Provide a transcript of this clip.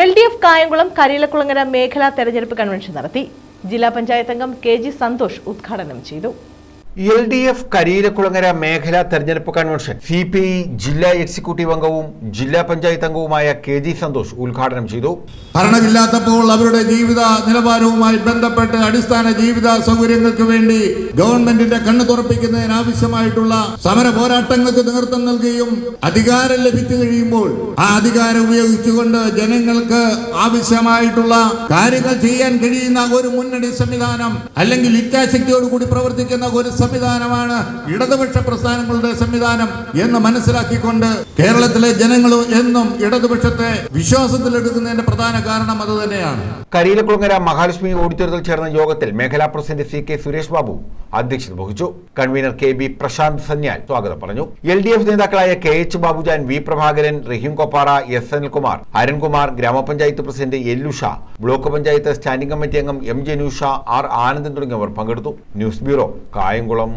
L D F Kayamkulam Kariyilakulangara മേഖലാ തെരഞ്ഞെടുപ്പ് convention നടത്തി. ജില്ലാ പഞ്ചായത്ത് അംഗം കെ ജി സന്തോഷ് ഉദ്ഘാടനം ചെയ്തു. എൽ ഡി എഫ് കരിയിലക്കുളങ്ങര മേഖലാ തെരഞ്ഞെടുപ്പ് കൺവെൻഷൻ. സി പി ഐ ജില്ലാ എക്സിക്യൂട്ടീവ് അംഗവും ജില്ലാ പഞ്ചായത്ത് അംഗവുമായ കെ ജി സന്തോഷ് ഉദ്ഘാടനം ചെയ്തു. ഭരണമില്ലാത്തപ്പോൾ അവരുടെ ജീവിത നിലവാരവുമായി ബന്ധപ്പെട്ട് അടിസ്ഥാന ജീവിത സൗകര്യങ്ങൾക്ക് വേണ്ടി ഗവൺമെന്റിന്റെ കണ്ണു തുറപ്പിക്കുന്നതിന് ആവശ്യമായിട്ടുള്ള സമര പോരാട്ടങ്ങൾക്ക് നേതൃത്വം നൽകുകയും അധികാരം ലഭിച്ചു കഴിയുമ്പോൾ ആ അധികാരം ഉപയോഗിച്ചുകൊണ്ട് ജനങ്ങൾക്ക് ആവശ്യമായിട്ടുള്ള കാര്യങ്ങൾ ചെയ്യാൻ കഴിയുന്ന ഒരു മുന്നണി സംവിധാനം അല്ലെങ്കിൽ ഇച്ഛാശക്തിയോടുകൂടി പ്രവർത്തിക്കുന്ന ഒരു സംവിധാനമാണ് ഇടതുപക്ഷ പ്രസ്ഥാനങ്ങളുടെ സംവിധാനം എന്ന് മനസ്സിലാക്കിക്കൊണ്ട് കേരളത്തിലെ ജനങ്ങൾ എന്നും ഇടതുപക്ഷത്തെ വിശ്വാസത്തിലെടുക്കുന്നതിന്റെ പ്രധാന കാരണം അത് തന്നെയാണ്. കരിയിലക്കുളങ്ങര മഹാലക്ഷ്മി ഓഡിറ്റോറിയത്തിൽ ചേർന്ന യോഗത്തിൽ മേഖലാ president C K Suresh Babu അധ്യക്ഷത വഹിച്ചു. Convener K B Prashanth Sanyal സ്വാഗതം പറഞ്ഞു. എൽ ഡി എഫ് നേതാക്കളായ K H Babujan V Prabhakaran Rahim Koppara S Anilkumar Arunkumar ഗ്രാമപഞ്ചായത്ത് president Ellusha block panchayat standing committee അംഗം എം ജനൂഷ ആർ ആനന്ദൻ തുടങ്ങിയവർ പങ്കെടുത്തു. News bureau Kayamkulam.